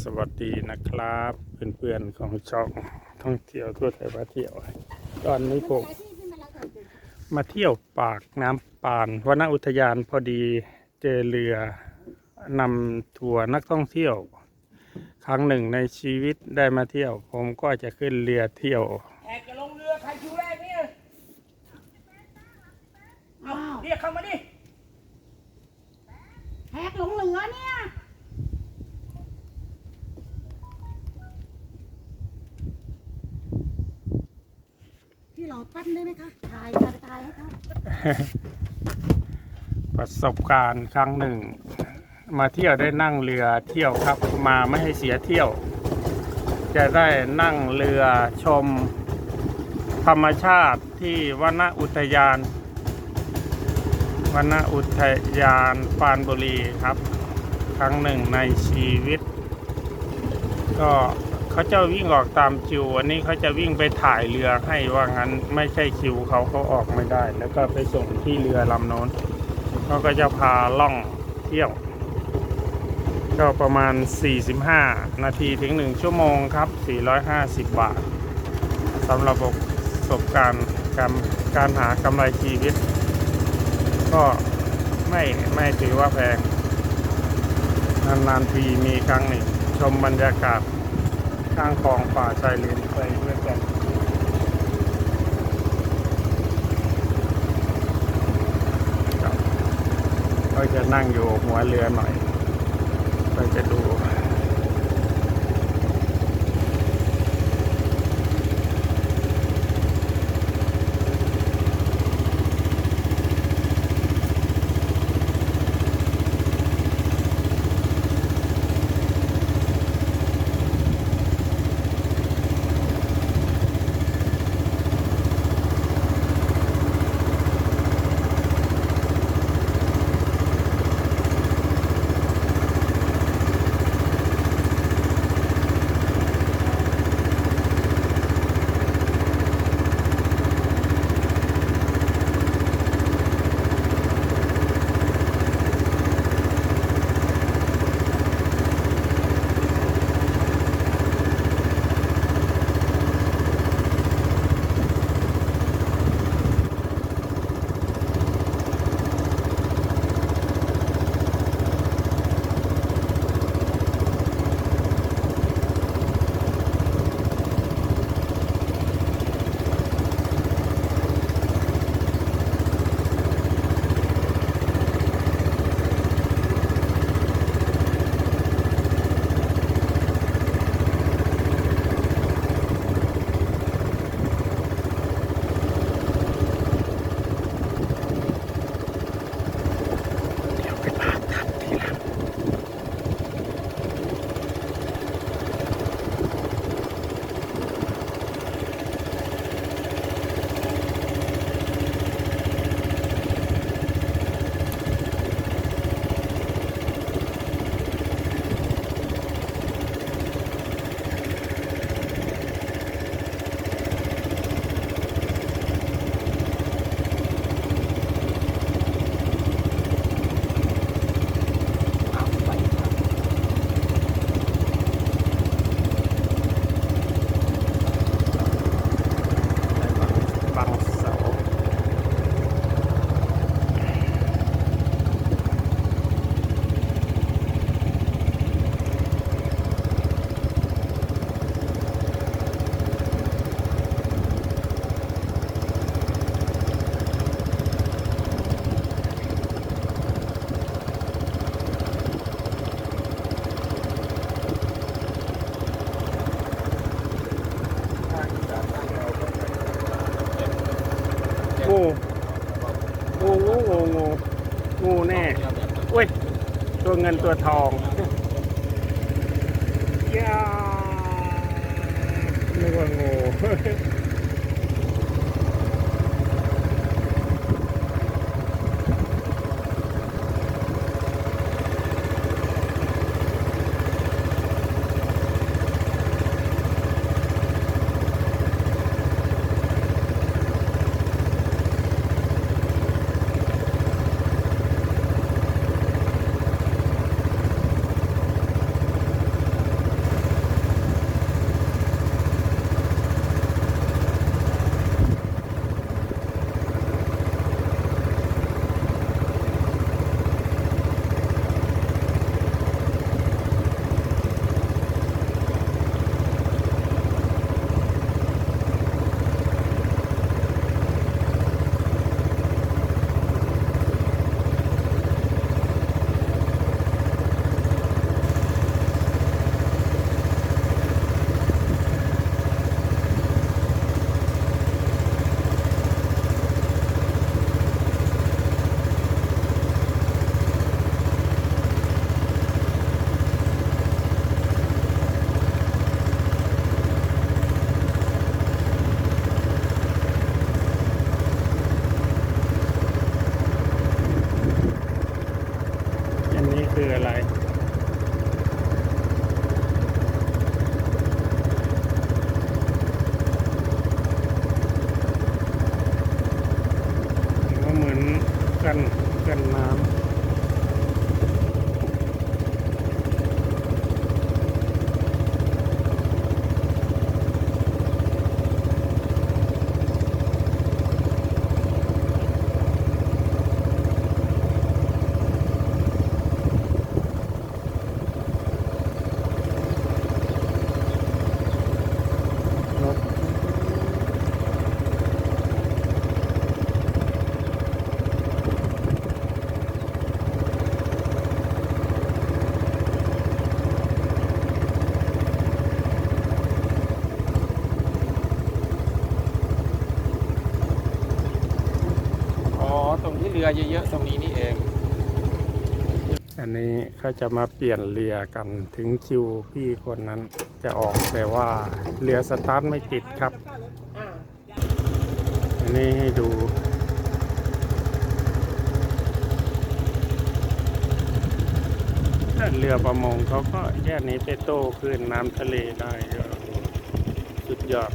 สวัสดีนะครับเพื่อนๆของช่องท่องเที่ยวทั่วไทยมาเที่ยว ตอนนี้ผมมาเที่ยวปากน้ำปานวนอุทยานพอดีเจอเรือนำทัวร์นักท่องเที่ยว ครั้งหนึ่งในชีวิตได้มาเที่ยว ผมก็จะขึ้นเรือเที่ยว แขกจะลงเรือใครคิวแรกเนี่ยเอาเรียกเข้ามาดิ แหกหลงเหลือเนี่ย พี่อปั้นได้ไหมคะถ่ายถ่ายถ่ายให้เขาประสบการณ์ครั้งหนึ่ง มาเที่ยวได้นั่งเรือเที่ยวครับมาไม่ให้เสียเที่ยว จะได้นั่งเรือชม ธรรมชาติที่วนอุทยานวนอุทยานปรานบุรีครับ ครั้งหนึ่งในชีวิต ก็ เขาจะวิ่งออกตามคิววันนี้เขาจะวิ่งไปถ่ายเรือให้ว่างั้นไม่ใช่คิวเขาเขาออกไม่ได้ แล้วก็ไปส่งที่เรือลำโน้นเขาก็จะพาล่องเที่ยว ก็ประมาณ 45 นาทีถึง 1 ชั่วโมงครับ 450 บาทสำหรับประสบการณ์การการหากำไรชีวิต ก็ไม่ไม่ถือว่าแพงนานๆทีมีครั้งหนึ่งชมบรรยากาศ ข้างคลองฝ่าชายเลนไปด้วยกันก็จะนั่งอยู่หัวเรือหน่อย ไปจะดู งูงูงูงูงูงูแน่อุ้ย ตัวเงินตัวทองยาไม่ว่างู กันกันน้ำ รือเยอะๆตรงนี้นี่เอง อันนี้เขาจะมาเปลี่ยนเรือกันถึงคิวพี่คนนั้นจะออกแต่ว่าเรือสตาร์ทไม่ติดครับอันนี้ให้ดูเรือประมงเขาก็แค่นี้ไปโต้คลื่นน้ำทะเลได้สุดยอด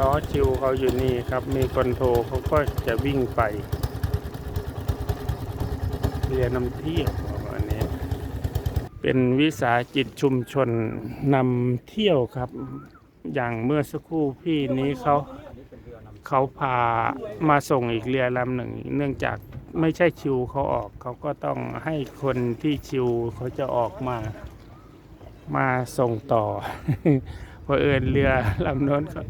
ล้อชิวเขาอยู่นี่ครับมีคนโทรเขาก็จะวิ่งไปเรียนนำเที่ยวประมาณนี้เป็นวิสาหกิจชุมชนนำเที่ยวครับ อย่างเมื่อสักครู่พี่นี้เขาเขาพามาส่งอีกเรือลำหนึ่ง เนื่องจากไม่ใช่ชิวเขาออกเขาก็ต้องให้คนที่ชิวเขาจะออกมามาส่งต่อพราะเอิญเรือลำน้นเขา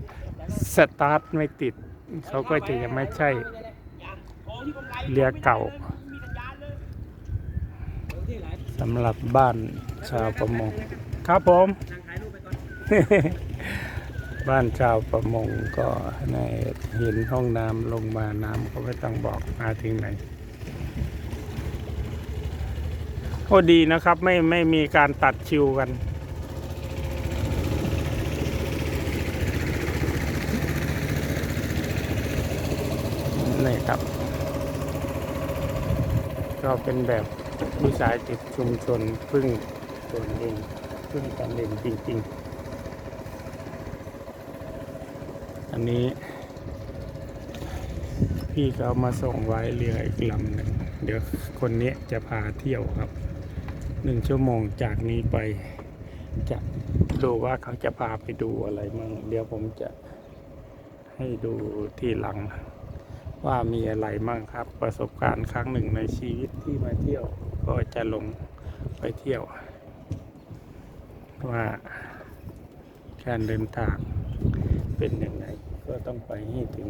สตาร์ทไม่ติด เขาก็จะยังไม่ใช่เรือเก่าสำหรับบ้านชาวประมง ครับผม บ้านชาวประมงก็ในเห็นห้องน้ำลงมาน้ำก็ไม่ต้องบอกมาถึงไหนโอ้ดีนะครับไม่ไม่มีการตัดชิวกัน นี่ครับ ก็เป็นแบบวิสาหกิจชุมชนพึ่งตนเองพึ่งตนเองจริง ๆ อันนี้ พี่เขามาส่งไว้เรืออีกลำหนึ่งเดี๋ยวคนนี้จะพาเที่ยวครับหนึ่งชั่วโมงจากนี้ไปจะดูว่าเขาจะพาไปดูอะไรมั่งเดี๋ยวผมจะให้ดูทีหลัง ว่ามีอะไรมั่งครับ ประสบการณ์ครั้งหนึ่งในชีวิตที่มาเที่ยว ก็จะลงไปเที่ยว ว่าการเดินทางเป็นยังไงก็ต้องไปให้ถึง